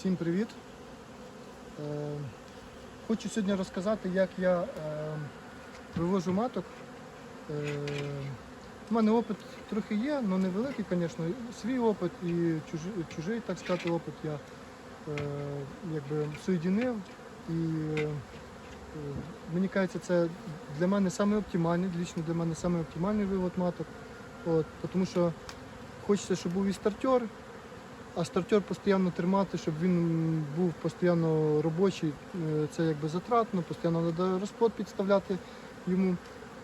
Всім привіт! Е, Хочу сьогодні розказати, як я е, вивожу маток. Е, У мене опит трохи є, але невеликий, звісно. Свій опит і чужий, так сказати, опит я е, якби соєдинив. І е, мені кажеться, це для мене саме лічно для мене саме оптимальний вивод маток. От, тому що хочеться, щоб був і стартер, а стартер постійно тримати, щоб він був постійно робочий, е, це якби затратно, постійно треба розплод підставляти йому.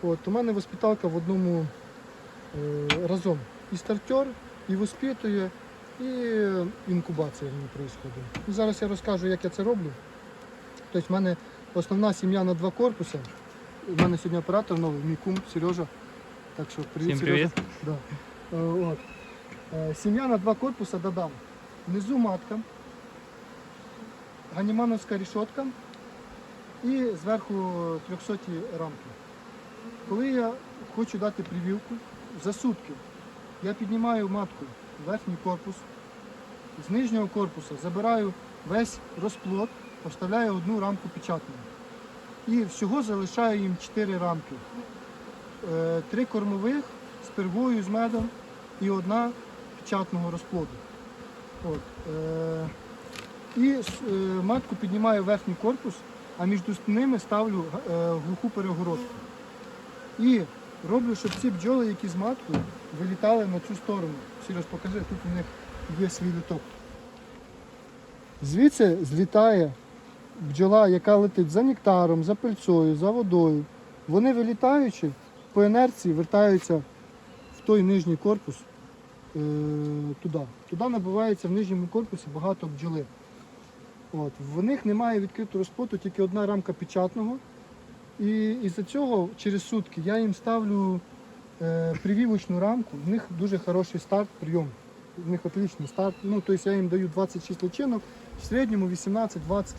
От, у мене воспиталка в одному е, разом. І стартер, і воспитує, і інкубація в ній відбувається. І зараз я розкажу, як я це роблю. Тобто в мене основна сім'я на два корпуси. У мене сьогодні оператор новий, мій кум Сережа. Так що привіт, Всім Сережа. Да. Е, От. Е, Сім'я на два корпуси додам. Внизу матка, ганімановська рішотка і зверху 300 рамки. Коли я хочу дати прививку, за сутки я піднімаю матку верхній корпус, з нижнього корпусу забираю весь розплод, поставляю одну рамку печатну. І всього залишаю їм 4 рамки. Е, Три кормових з пергою, з медом і одна печатного розплоду. От. Е, і е, матку піднімаю верхній корпус, а між ними ставлю е, глуху перегородку. І роблю, щоб ці бджоли, які з маткою, вилітали на цю сторону. Сереж, покажи, тут у них є свій літок. Звідси злітає бджола, яка летить за нектаром, за пильцою, за водою. Вони вилітаючи по інерції вертаються в той нижній корпус туди. Туди набувається в нижньому корпусі багато бджоли. От. В них немає відкритого розплоту, тільки одна рамка печатного. І із-за цього через сутки я їм ставлю е, прививочну рамку. В них дуже хороший старт, прийом. В них отличний старт. Ну, тобто я їм даю 26 личинок, в середньому 18-20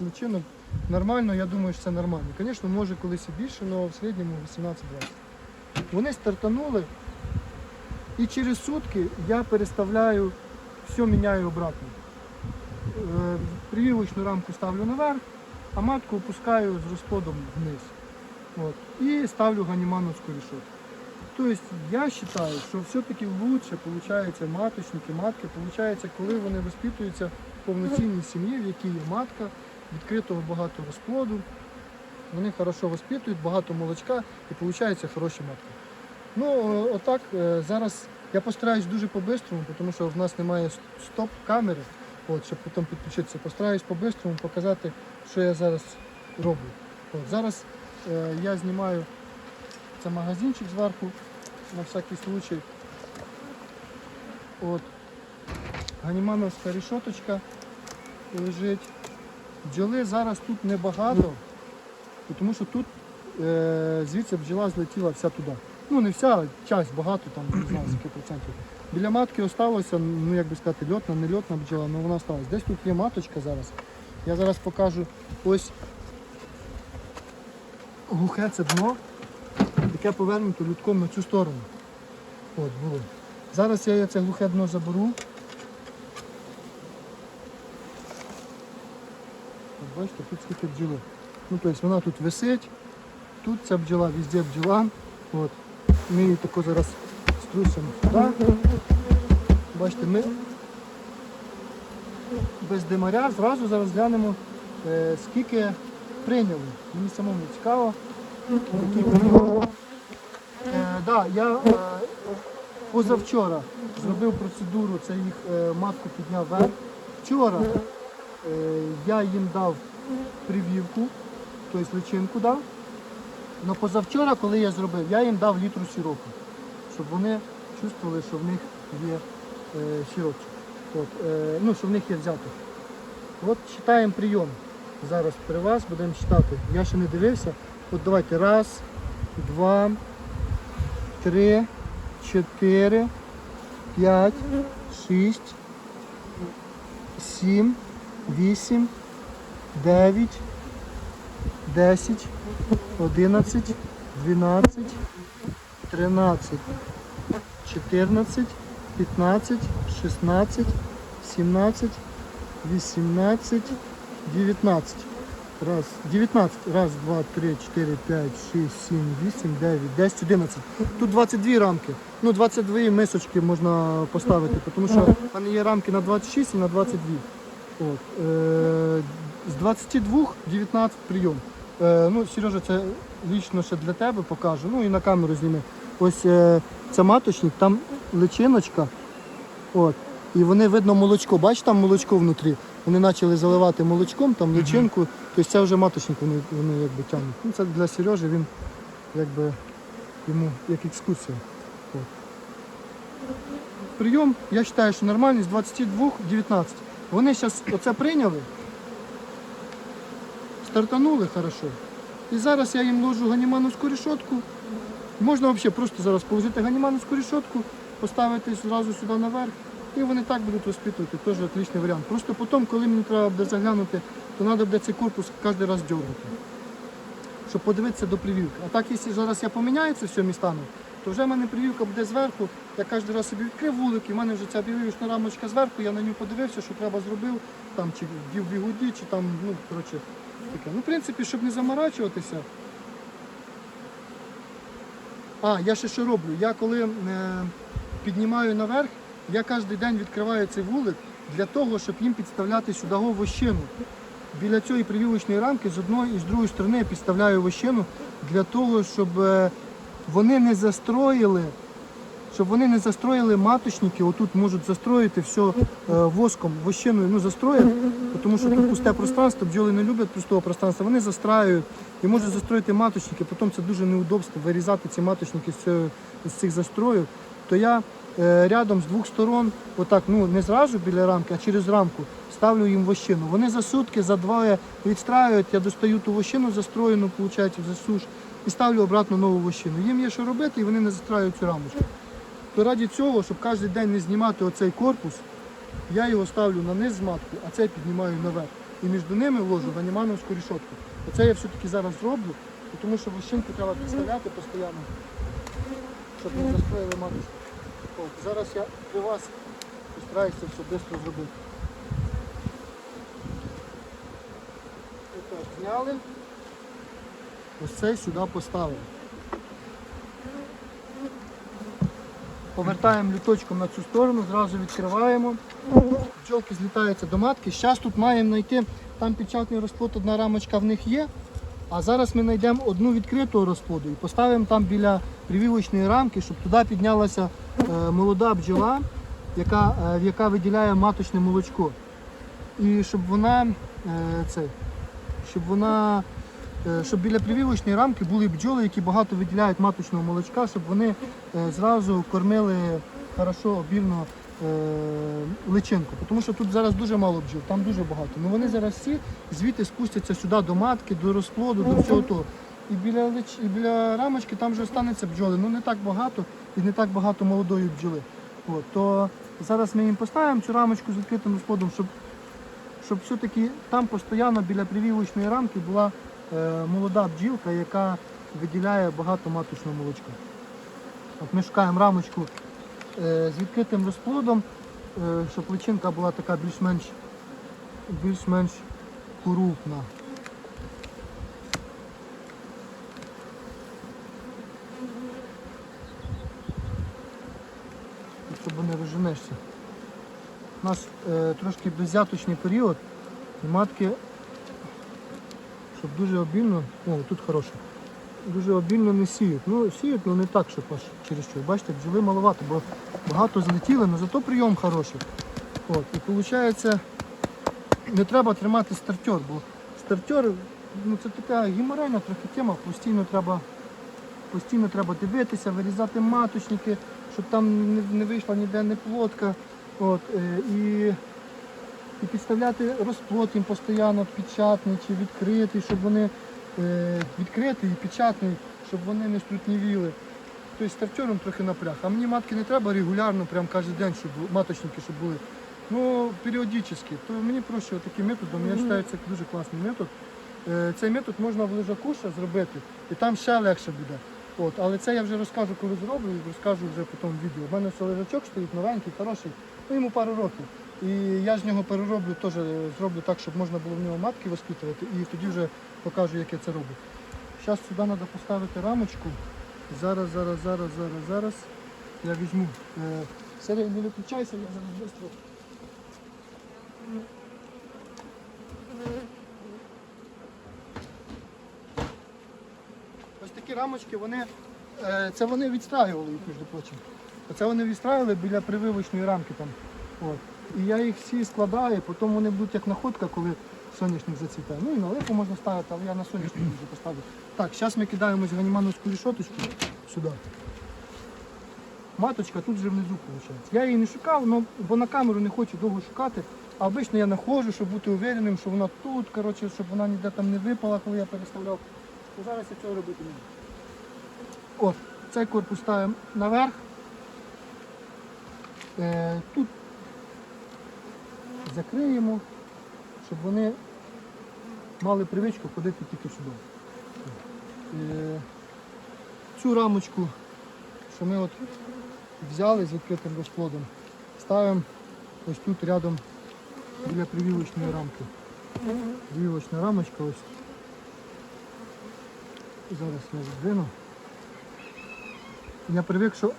личинок. Нормально, я думаю, що це нормально. Звісно, може колись і більше, але в середньому 18-20. Вони стартанули, і через сутки я переставляю, все міняю обратно. Е, Прививочну рамку ставлю наверх, а матку опускаю з розплодом вниз. От. І ставлю ганімановську рішотку. Тобто я вважаю, що все-таки получаються маточники, матки, получається, коли вони воспитуються в повноцінній сім'ї, в якій є матка, відкритого багато розплоду. Вони хорошо воспитують, багато молочка і виходить хороші матки. Ну, е, отак, е, зараз я постараюсь дуже по-бистрому, тому що в нас немає стоп-камери, от, щоб потім підключитися. Постараюсь по-бистрому показати, що я зараз роблю. От, зараз е, я знімаю це магазинчик зверху, на всякий случай. От. Ганімановська рішоточка лежить. Бджоли зараз тут небагато, тому що тут е, звідси бджола злетіла вся туди. Ну не вся, часть багато, там не знаю скільки процентів. Біля матки осталося, ну як би сказати, льотна, не льотна бджола, але вона осталась. Десь тут є маточка зараз. Я зараз покажу ось глухе це дно, яке повернуто людком на цю сторону. От було. Зараз я це глухе дно заберу. От бачите, тут скільки бджоли. Ну, тобто вона тут висить, тут ця бджола, везде бджола. От. Ми її тако зараз струсимо сюди. Бачите, ми без димаря зразу зараз глянемо, е, скільки прийняли. Мені самому цікаво. Е, да, я е, позавчора зробив процедуру, це їх е, матку підняв вверх. Вчора я їм дав прививку, тобто личинку дав. Но позавчора, коли я зробив, я їм дав літру сіропу, щоб вони чувствували, що в них є е, сіропчик. От, е, ну, що в них є взяток. От читаємо прийом. Зараз при вас будемо читати. Я ще не дивився. От давайте раз, два, три, чотири, п'ять, шість, сім, вісім, дев'ять, десять, одинадцять, дванадцять, тринадцять, чотирнадцять, п'ятнадцять, шістнадцять, сімнадцять, 18, 19. Раз, 19. Раз, два, три, чотири, п'ять, шість, сім, вісім, дев'ять, десять, 11. Тут 22 рамки. Ну, 22 мисочки можна поставити, тому що в мене є рамки на 26 і на 22. От. Е, з 22 19 прийом. Е, ну, Сережа, це лічно ще для тебе покажу. Ну і на камеру зніми. Ось е, це маточник, там личиночка. От. І вони видно молочко. Бачиш, там молочко внутрі. Вони почали заливати молочком, там личинку. Тобто це вже маточник вони, вони якби тягнуть. Ну, це для Сережі він якби йому як екскурсія. От. Прийом, я вважаю, що нормальний з 22 19. Вони зараз оце прийняли, стартанули хорошо. І зараз я їм ложу ганімановську решетку. Можна взагалі просто зараз положити ганімановську решетку, поставити зразу сюди наверх, і вони так будуть воспитувати. Теж отличний варіант. Просто потім, коли мені треба буде заглянути, то треба буде цей корпус кожен раз дергати, щоб подивитися до прививки. А так, якщо зараз я поміняю це все містами, то вже в мене прививка буде зверху. Я кожен раз собі відкрив вулик, і в мене вже ця прививочна рамочка зверху, я на нього подивився, що треба зробив, там чи вдів бігуді, чи там, ну, коротше, таке. Ну, в принципі, щоб не заморачуватися. А, я ще що роблю? Я коли е, піднімаю наверх, я кожен день відкриваю цей вулик для того, щоб їм підставляти сюди вощину. Біля цієї прививочної рамки з одної і з другої сторони я підставляю вощину для того, щоб е, вони не застроїли, щоб вони не застроїли маточники, отут можуть застроїти все е, воском, вощиною, ну застроять, тому що тут пусте пространство, бджоли не люблять пустого пространства, вони застраюють і можуть застроїти маточники, потім це дуже неудобство вирізати ці маточники з, цих застроїв. То я е, рядом з двох сторон, отак, ну не зразу біля рамки, а через рамку ставлю їм вощину. Вони за сутки, за два відстраюють, я достаю ту вощину застроєну, виходить, за суш, і ставлю обратно нову вощину. Їм є що робити, і вони не застраюють цю рамочку. То раді цього, щоб кожен день не знімати оцей корпус, я його ставлю на низ з матку, а цей піднімаю наверх. І між ними вложу ганімановську рішотку. Оце я все-таки зараз зроблю, тому що вощинку треба підставляти постійно, щоб не застроїли маточку. Зараз я при вас постараюся все швидко зробити. Отак, зняли. Ось цей сюди поставили. Повертаємо люточком на цю сторону, зразу відкриваємо. Бджолки злітаються до матки. Зараз тут маємо знайти, там печатний розплод, одна рамочка в них є. А зараз ми знайдемо одну відкритого розплоду і поставимо там біля прививочної рамки, щоб туди піднялася е, молода бджола, яка, е, яка виділяє маточне молочко. І щоб вона е, цей, щоб вона щоб біля прививочної рамки були бджоли, які багато виділяють маточного молочка, щоб вони е, зразу кормили хорошо, обільно е, личинку. Тому що тут зараз дуже мало бджіл, там дуже багато. Ну вони зараз всі звідти спустяться сюди до матки, до розплоду, до всього того. І біля, лич... і біля рамочки там вже останеться бджоли. Ну не так багато і не так багато молодої бджоли. От, то зараз ми їм поставимо цю рамочку з відкритим розплодом, щоб щоб все-таки там постійно біля прививочної рамки була е, молода бджілка, яка виділяє багато маточного молочка. От ми шукаємо рамочку е, з відкритим розплодом, е, щоб личинка була така більш-менш більш-менш крупна. Щоб не розженешся. У нас е, трошки беззяточний період, і матки, щоб дуже обільно, о, тут хороше, дуже обільно не сіють. Ну, сіють, але не так, щоб аж через що. Бачите, бджоли маловато, бо багато злетіли, але зато прийом хороший. От, і виходить, не треба тримати стартер, бо стартер ну, це така геморейна трохи тема, постійно треба, постійно треба дивитися, вирізати маточники, щоб там не, не вийшла ніде не плотка. От, е, і, і підставляти розплод їм постійно печатний чи відкритий, щоб вони е, відкритий і печатний, щоб вони не струтнівіли. Тобто стартером трохи напряг. А мені матки не треба регулярно, прям кожен день, щоб маточники, щоб були. Ну, періодично. То мені проще таким методом. Я вважаю, це дуже класний метод. Е, Цей метод можна в лежаку ще зробити, і там ще легше буде. От, але це я вже розкажу, коли зроблю, і розкажу вже потім в відео. У мене все лежачок стоїть новенький, хороший, ну йому пару років. І я з нього перероблю, теж е, зроблю так, щоб можна було в нього матки воспитувати, і тоді вже покажу, як я це роблю. Зараз сюди треба поставити рамочку. Зараз, зараз, зараз, зараз, зараз. Я візьму. Е, Сергій, не виключайся, я зараз швидко. Ось такі рамочки, вони, е, це вони відстраювали їх, між прочим. Оце вони відстраювали біля прививочної рамки там. От. І я їх всі складаю, потім вони будуть як находка, коли соняшник зацвітає. Ну і на липу можна ставити, але я на соняшник вже поставлю. Так, зараз ми кидаємо ганімановську рішоточку сюди. Маточка тут вже внизу виходить. Я її не шукав, но, бо на камеру не хочу довго шукати. А обично я знаходжу, щоб бути увереним, що вона тут, коротше, щоб вона ніде там не випала, коли я переставляв. То зараз я цього робити не буду. От, цей корпус ставимо наверх. Е, тут закриємо, щоб вони мали привичку ходити тільки сюди. Е, цю рамочку, що ми от взяли з відкритим розплодом, ставимо ось тут рядом біля прививочної рамки. Прививочна рамочка ось. Зараз я відвину. Я привик, що,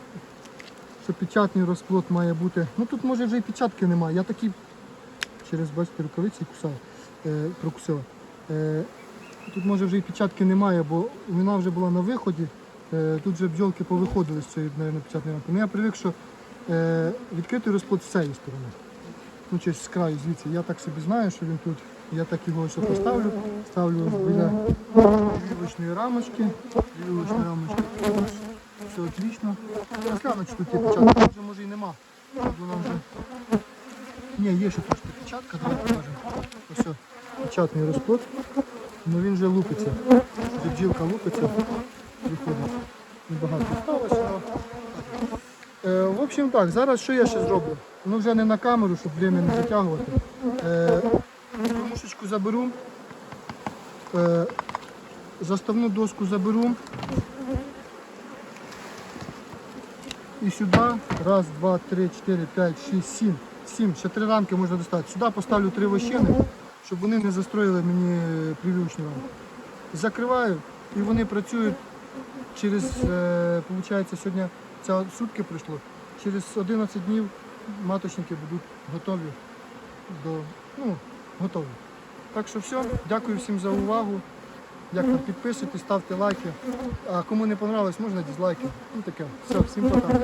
що печатний розплод має бути. Ну тут може вже і печатки немає. Я такі через бачите рукавиці кусав, е, прокусила. Е, тут може вже і печатки немає, бо вона вже була на виході. Е, тут вже бджолки повиходили з цієї наверно, печатної рамки. Ну я привик, що е, відкритий розплод з цієї сторони. Ну, щось з краю звідси. Я так собі знаю, що він тут. Я так його ось поставлю. Ставлю біля вілочної рамочки. Вілочної рамочки. Все отлично. Чи тут є печатка. Вже може і нема. Вона вже... Ні, є ще трошки давай покажемо. Ось печатний розплод. Ну він вже лупиться. Бджілка лупиться. Виходить. Небагато сталося. Е, в общем так, зараз що я ще зроблю? Ну вже не на камеру, щоб время не затягувати. Е, Кормушечку заберу. Е, заставну доску заберу. І сюди. Раз, два, три, чотири, п'ять, шість, сім. Сім. Ще три рамки можна достати. Сюди поставлю три вощини, щоб вони не застроїли мені прививочні рамки. Закриваю і вони працюють через, е, виходить, сьогодні це сутки пройшло. Через 11 днів маточники будуть готові до, ну, готові. Так що все, дякую всім за увагу. Як там підписуйтесь, ставте лайки. А кому не понравилось, можна дизлайки. Ну таке. Все, всім пока.